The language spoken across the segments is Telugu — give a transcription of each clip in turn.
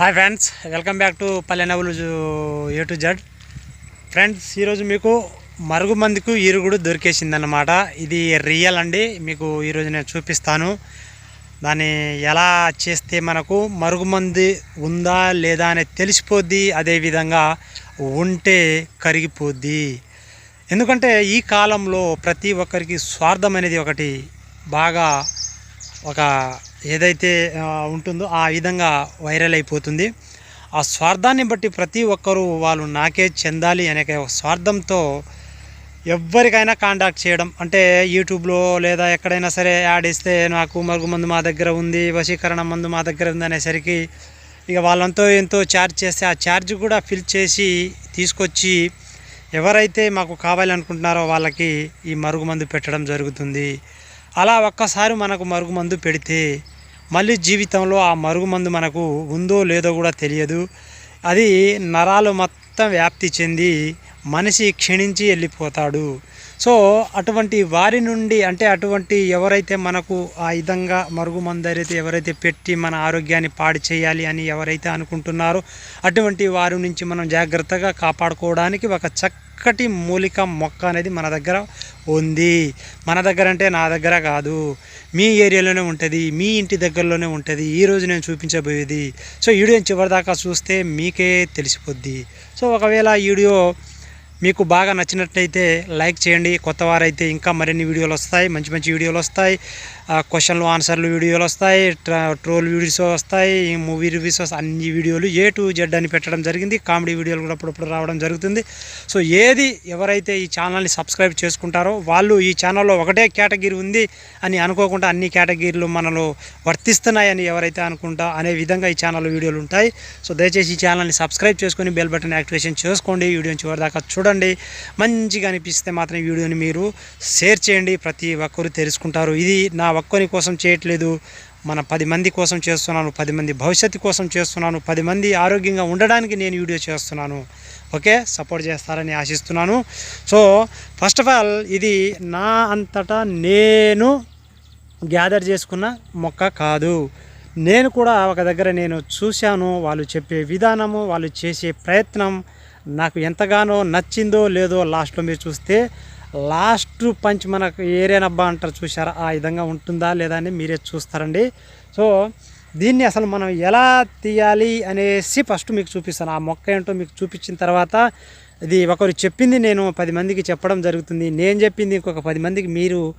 Hi friends welcome back to Pallenavulu A to Z. Friends ఈరోజు మీకు మరుగు మందికు ఈరుగుడు దొరికేసిందనమాట ఇది రియల్ అండి మీకు ఈరోజు నేను చూపిస్తాను. దాన్ని ఎలా చేస్తే మనకు మరుగుమంది ఉందా లేదా అనేది తెలిసిపోద్ది అదేవిధంగా ఉంటే కరిగిపోద్ది. ఎందుకంటే ఈ కాలంలో ప్రతి ఒక్కరికి స్వార్థం అనేది ఒకటి బాగా ఒక ఏదైతే ఉంటుందో ఆ విధంగా వైరల్ అయిపోతుంది. ఆ స్వార్థాన్ని బట్టి ప్రతి ఒక్కరూ వాళ్ళు నాకే చెందాలి అనే ఒక స్వార్థంతో ఎవరికైనా కాంటాక్ట్ చేయడం. అంటే యూట్యూబ్లో లేదా ఎక్కడైనా సరే యాడ్ ఇస్తే నాకు మరుగు మందు మా దగ్గర ఉంది వశీకరణ మందు మా దగ్గర ఉంది అనేసరికి ఇక వాళ్ళంతో ఎంతో ఛార్జ్ చేస్తే ఆ ఛార్జ్ కూడా ఫిల్ చేసి తీసుకొచ్చి ఎవరైతే మాకు కావాలనుకుంటున్నారో వాళ్ళకి ఈ మరుగు మందు పెట్టడం జరుగుతుంది. అలా ఒక్కసారి మనకు మరుగుమందు పెడితే మళ్ళీ జీవితంలో ఆ మరుగుమందు మనకు ఉందో లేదో కూడా తెలియదు. అది నరాలు మొత్తం వ్యాప్తి చెంది మనిషి క్షీణించి వెళ్ళిపోతాడు. సో అటువంటి వారి నుండి అంటే అటువంటి ఎవరైతే మనకు ఆ విధంగా మరుగుమందరైతే ఎవరైతే పెట్టి మన ఆరోగ్యాన్ని పాడు చేయాలి అని ఎవరైతే అనుకుంటున్నారో అటువంటి వారి నుంచి మనం జాగ్రత్తగా కాపాడుకోవడానికి ఒక చక్కటి మూలిక మొక్క అనేది మన దగ్గర ఉంది. మన దగ్గర అంటే నా దగ్గర కాదు. మీ ఏరియాలోనే ఉంటుంది మీ ఇంటి దగ్గరలోనే ఉంటుంది. ఈరోజు నేను చూపించబోయేది. సో వీడియో చివరిదాకా చూస్తే మీకే తెలిసిపోద్ది. సో ఒకవేళ వీడియో మీకు బాగా నచ్చినట్లయితే లైక్ చేయండి. కొత్త వారైతే ఇంకా మరిన్ని వీడియోలు వస్తాయి. మంచి మంచి వీడియోలు వస్తాయి. క్వశ్చన్లు ఆన్సర్లు వీడియోలు వస్తాయి. ట్రోల్ వీడియోస్ వస్తాయి. మూవీ రివ్యూస్ అన్ని వీడియోలు ఏ టు జెడ్ అని పెట్టడం జరిగింది. కామెడీ వీడియోలు కూడా అప్పుడప్పుడు రావడం జరుగుతుంది. సో ఏది ఎవరైతే ఈ ఛానల్ని సబ్స్క్రైబ్ చేసుకుంటారో వాళ్ళు ఈ ఛానల్లో ఒకటే కేటగిరీ ఉంది అని అనుకోకుండా అన్ని కేటగిరీలు మనలో వర్తిస్తున్నాయని ఎవరైతే అనుకుంటా అనే విధంగా ఈ ఛానల్లో వీడియోలు ఉంటాయి. సో దయచేసి ఈ ఛానల్ని సబ్స్క్రైబ్ చేసుకొని బెల్ బటన్ యాక్టివేషన్ చేసుకోండి. వీడియోని చివరిదాకా చూడండి. మంచిగా అనిపిస్తే మాత్రం ఈ వీడియోని మీరు షేర్ చేయండి. ప్రతి ఒక్కరు తెలుసుకుంటారు. ఇది నా ఒక్కరి కోసం చేయట్లేదు. మన పది మంది కోసం చేస్తున్నాను. పది మంది భవిష్యత్తు కోసం చేస్తున్నాను. పది మంది ఆరోగ్యంగా ఉండడానికి నేను వీడియో చేస్తున్నాను. ఓకే? సపోర్ట్ చేస్తారని ఆశిస్తున్నాను. సో ఫస్ట్ ఆఫ్ ఆల్ ఇది నా అంతటా నేను గ్యాదర్ చేసుకున్న మొక్క కాదు. నేను కూడా ఒక దగ్గర నేను చూశాను. వాళ్ళు చెప్పే విధానము వాళ్ళు చేసే ప్రయత్నం నాకు ఎంతగానో నచ్చిందో లేదో లాస్ట్లో మీరు చూస్తే లాస్ట్ పంచ్ మనకు ఏరేనబ్బా అంటారు చూసారా ఆ విధంగా ఉంటుందా లేదా అని మీరే చూస్తారండి. సో దీన్ని అసలు మనం ఎలా తీయాలి అనేసి ఫస్ట్ మీకు చూపిస్తాను. ఆ మొక్క ఏంటో మీకు చూపించిన తర్వాత ఇది ఒకరు చెప్పింది నేను పది మందికి చెప్పడం జరుగుతుంది. నేను చెప్పింది ఇంకొక పది మందికి మీరు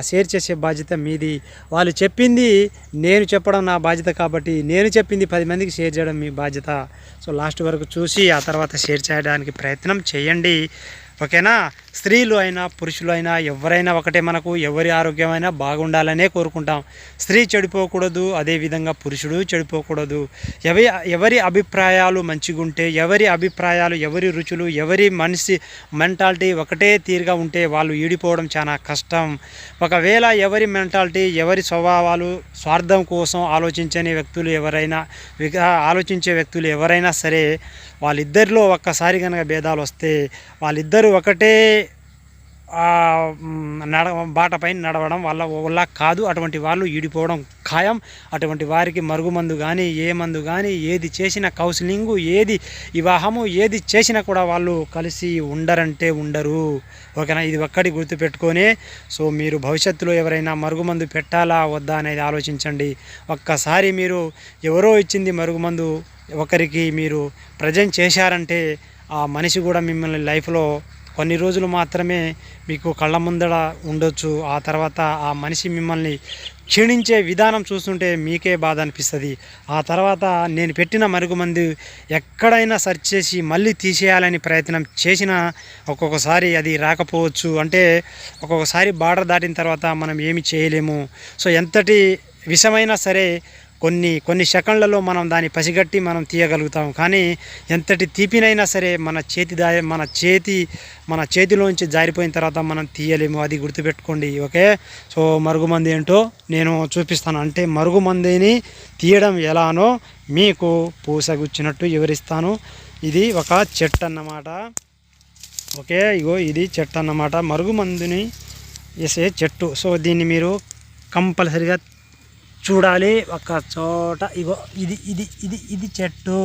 షేర్ చేసే బాధ్యత మీది. వాళ్ళు చెప్పింది నేను చెప్పడం నా బాధ్యత కాబట్టి నేను చెప్పింది పది మందికి షేర్ చేయడం మీ బాధ్యత. సో లాస్ట్ వరకు చూసి ఆ తర్వాత షేర్ చేయడానికి ప్రయత్నం చేయండి. ఓకేనా? స్త్రీలు అయినా పురుషులు అయినా ఎవరైనా ఒకటే మనకు ఎవరి ఆరోగ్యమైనా బాగుండాలనే కోరుకుంటాం. స్త్రీ చెడిపోకూడదు అదేవిధంగా పురుషుడు చెడిపోకూడదు. ఎవరి ఎవరి అభిప్రాయాలు మంచిగుంటే ఎవరి అభిప్రాయాలు ఎవరి రుచులు ఎవరి మనిషి మెంటాలిటీ ఒకటే తీరుగా ఉంటే వాళ్ళు ఈడిపోవడం చాలా కష్టం. ఒకవేళ ఎవరి మెంటాలిటీ ఎవరి స్వభావాలు స్వార్థం కోసం ఆలోచించని వ్యక్తులు ఎవరైనా ఆలోచించే వ్యక్తులు ఎవరైనా సరే వాళ్ళిద్దరిలో ఒక్కసారి కనుక భేదాలు వస్తే వాళ్ళిద్దరూ ఒకటే నడ బాటపైన నడవడం వల్ల వల్ల కాదు. అటువంటి వాళ్ళు ఈడిపోవడం ఖాయం. అటువంటి వారికి మరుగుమందు కానీ ఏ మందు కానీ ఏది చేసిన కౌన్సిలింగు ఏది వివాహము ఏది చేసినా కూడా వాళ్ళు కలిసి ఉండరంటే ఉండరు. ఓకేనా? ఇది ఒక్కటి గుర్తుపెట్టుకొని. సో మీరు భవిష్యత్తులో ఎవరైనా మరుగుమందు పెట్టాలా వద్దా అనేది ఆలోచించండి. ఒక్కసారి మీరు ఎవరో ఇచ్చింది మరుగుమందు ఒకరికి మీరు ప్రజెంట్ చేశారంటే ఆ మనిషి కూడా మిమ్మల్ని లైఫ్లో కొన్ని రోజులు మాత్రమే మీకు కళ్ళ ముందర ఉండొచ్చు. ఆ తర్వాత ఆ మనిషి మిమ్మల్ని క్షీణించే విధానం చూస్తుంటే మీకే బాధ అనిపిస్తుంది. ఆ తర్వాత నేను పెట్టిన మరుగుమంది ఎక్కడైనా సెర్చ్ చేసి మళ్ళీ తీసేయాలని ప్రయత్నం చేసినా ఒక్కొక్కసారి అది రాకపోవచ్చు. అంటే ఒక్కొక్కసారి బార్డర్ దాటిన తర్వాత మనం ఏమి చేయలేము. సో ఎంతటి విషమైనా సరే కొన్ని కొన్ని సెకండ్లలో మనం దాన్ని పసిగట్టి మనం తీయగలుగుతాం. కానీ ఎంతటి తీపినైనా సరే మన చేతి దా మన చేతి మన చేతిలోంచి జారిపోయిన తర్వాత మనం తీయలేము. అది గుర్తుపెట్టుకోండి. ఓకే? సో మరుగుమంది ఏంటో నేను చూపిస్తాను. అంటే మరుగుమందిని తీయడం ఎలానో మీకు పూసగుచ్చినట్టు వివరిస్తాను. ఇది ఒక చెట్టు అన్నమాట ఓకే? ఇగో ఇది చెట్టు అన్నమాట మరుగుమందుని వేసే చెట్టు. సో దీన్ని మీరు కంపల్సరిగా చూడాలి. ఒక చోట ఇగో ఇది ఇది ఇది ఇది చెట్టు.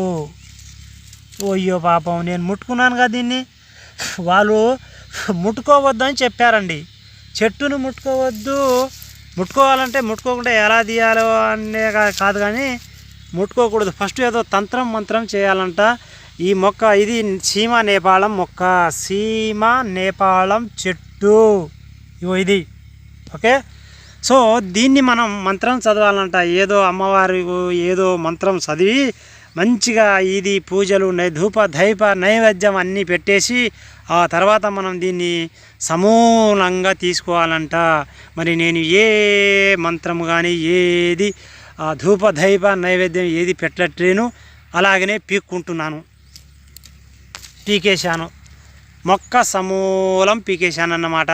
అయ్యో పాపం నేను ముట్టుకున్నాను కదా దీన్ని. వాళ్ళు ముట్టుకోవద్దని చెప్పారండి. చెట్టును ముట్టుకోవద్దు. ముట్టుకోవాలంటే ముట్టుకోకుండా ఎలా తీయాలో అనే కాదు కానీ ముట్టుకోకూడదు. ఫస్ట్ ఏదో తంత్రం మంత్రం చేయాలంట. ఈ మొక్క ఇది సీమ నేపాళం మొక్క. సీమ నేపాళం చెట్టు. ఇగో ఇది. ఓకే? సో దీన్ని మనం మంత్రం చదవాలంట. ఏదో అమ్మవారి ఏదో మంత్రం చదివి మంచిగా ఇది పూజలు ధూప దైప నైవేద్యం అన్నీ పెట్టేసి ఆ తర్వాత మనం దీన్ని సమూలంగా తీసుకోవాలంట. మరి నేను ఏ మంత్రం కానీ ఏది ఆ ధూప దైప నైవేద్యం ఏది పెట్టట్లేను. అలాగనే పీక్కుంటున్నాను. పీకేశాను. మొక్క సమూలం పీకేశాను అన్నమాట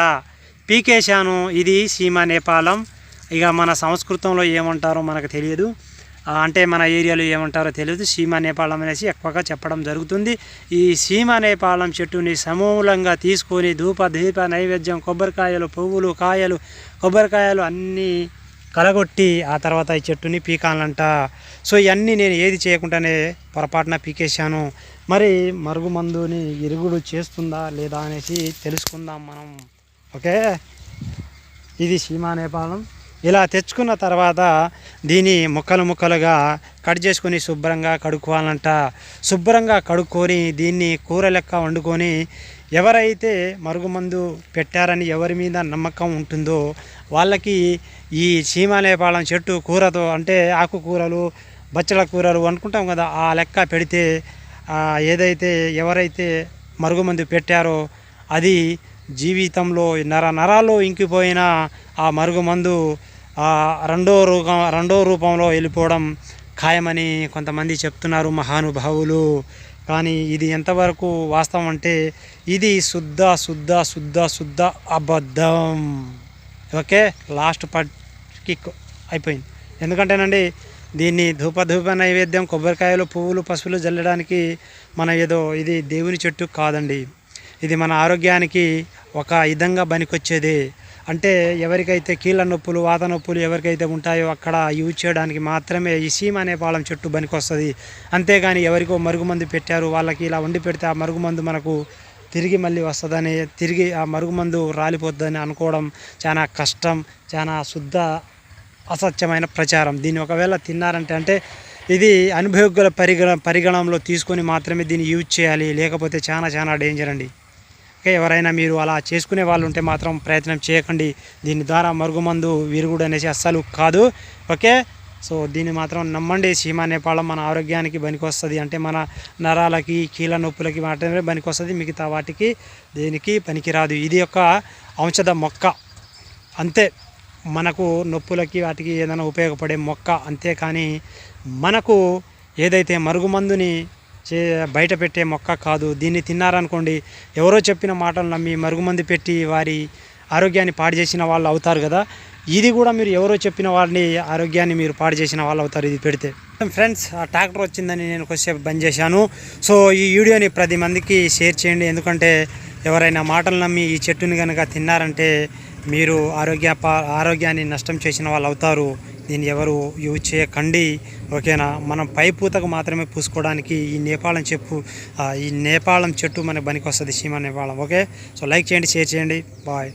పీకేశాను ఇది సీమ నేపాలం. ఇక మన సంస్కృతంలో ఏమంటారో మనకు తెలియదు. అంటే మన ఏరియాలో ఏమంటారో తెలియదు. సీమ నేపాలం అనేసి ఎక్కువగా చెప్పడం జరుగుతుంది. ఈ సీమ నేపాలం చెట్టుని సమూలంగా తీసుకొని ధూప దీప నైవేద్యం కొబ్బరికాయలు పువ్వులు కాయలు కొబ్బరికాయలు అన్నీ కలగొట్టి ఆ తర్వాత ఈ చెట్టుని పీకాలంట. సో ఇవన్నీ నేను ఏది చేయకుండానే పొరపాటున పీకేశాను. మరి మరుగుమందుని ఇరుగుడు చేస్తుందా లేదా అనేసి తెలుసుకుందాం మనం. ఓకే? ఇది సీమానేపాళం ఇలా తెచ్చుకున్న తర్వాత దీని ముక్కలు ముక్కలుగా కట్ చేసుకొని శుభ్రంగా కడుక్కోవాలంట. శుభ్రంగా కడుక్కొని దీన్ని కూర లెక్క వండుకొని ఎవరైతే మరుగుమందు పెట్టారని ఎవరి మీద నమ్మకం ఉంటుందో వాళ్ళకి ఈ సీమానేపాళం చెట్టు కూరతో అంటే ఆకుకూరలు బచ్చల కూరలు అనుకుంటాం కదా ఆ లెక్క పెడితే ఏదైతే ఎవరైతే మరుగుమందు పెట్టారో అది జీవితంలో నర నరాలు ఇంకిపోయిన ఆ మరుగుమందు రెండో రూపం రెండో రూపంలో వెళ్ళిపోవడం ఖాయమని కొంతమంది చెప్తున్నారు మహానుభావులు. కానీ ఇది ఎంతవరకు వాస్తవం అంటే ఇది శుద్ధ శుద్ధ శుద్ధ శుద్ధ అబద్ధం. ఓకే? లాస్ట్ పట్కి అయిపోయింది. ఎందుకంటేనండి దీన్ని ధూప ధూప నైవేద్యం కొబ్బరికాయలు పువ్వులు పసుపులు జల్లడానికి మన ఏదో ఇది దేవుని చెట్టు కాదండి. ఇది మన ఆరోగ్యానికి ఒక విధంగా పనికొచ్చేది. అంటే ఎవరికైతే కీళ్ళ నొప్పులు వాత నొప్పులు ఎవరికైతే ఉంటాయో అక్కడ యూజ్ చేయడానికి మాత్రమే ఈ సీమ అనే పాలం చెట్టు పనికొస్తుంది. అంతేగాని ఎవరికో మరుగుమందు పెట్టారు వాళ్ళకి ఇలా వండి పెడితే ఆ మరుగుమందు మనకు తిరిగి మళ్ళీ వస్తుందని తిరిగి ఆ మరుగుమందు రాలిపోతుందని అనుకోవడం చాలా కష్టం చాలా శుద్ధ అసత్యమైన ప్రచారం. దీన్ని ఒకవేళ తిన్నారంటే అంటే ఇది అనుభవజ్ఞుల పరిగణ పరిగణంలో తీసుకొని మాత్రమే దీన్ని యూజ్ చేయాలి లేకపోతే చాలా చాలా డేంజర్ అండి. ఎవరైనా మీరు అలా చేసుకునే వాళ్ళు ఉంటే మాత్రం ప్రయత్నం చేయకండి. దీని ద్వారా మరుగుమందు విరుగుడు అనేసి అస్సలు కాదు. ఓకే? సో దీన్ని మాత్రం నమ్మండి. సీమా నేపాళం మన ఆరోగ్యానికి పనికొస్తుంది. అంటే మన నరాలకి కీళ్ళ నొప్పులకి మాత్రమే పనికొస్తుంది. మిగతా వాటికి దేనికి పనికిరాదు. ఇది ఒక ఔషధ మొక్క. అంతే. మనకు నొప్పులకి వాటికి ఏదైనా ఉపయోగపడే మొక్క. అంతేకాని మనకు ఏదైతే మరుగుమందుని చే బయట పెట్టే మొక్క కాదు. దీన్ని తిన్నారనుకోండి ఎవరో చెప్పిన మాటలు నమ్మి మరుగుమందు పెట్టి వారి ఆరోగ్యాన్ని పాడు చేసిన వాళ్ళు అవుతారు కదా. ఇది కూడా మీరు ఎవరో చెప్పిన వాళ్ళని ఆరోగ్యాన్ని మీరు పాడు చేసిన వాళ్ళు అవుతారు ఇది పెడితే. ఫ్రెండ్స్ ఆ ట్రాక్టర్ వచ్చిందని నేను కొద్దిసేపు బంద్ చేశాను. సో ఈ వీడియోని పది మందికి షేర్ చేయండి. ఎందుకంటే ఎవరైనా మాటలు నమ్మి ఈ చెట్టుని కనుక తిన్నారంటే మీరు ఆరోగ్య ఆరోగ్యాన్ని నష్టం చేసిన వాళ్ళు అవుతారు. దీన్ని ఎవరు యూజ్ చేయకండి. ఓకేనా? మనం పై పూతకు మాత్రమే పూసుకోవడానికి ఈ నేపాళం చెప్పు ఈ నేపాళం చెట్టు మనకు పనికి వస్తుంది సీమ నేపాళం. ఓకే? సో లైక్ చేయండి షేర్ చేయండి. బాయ్.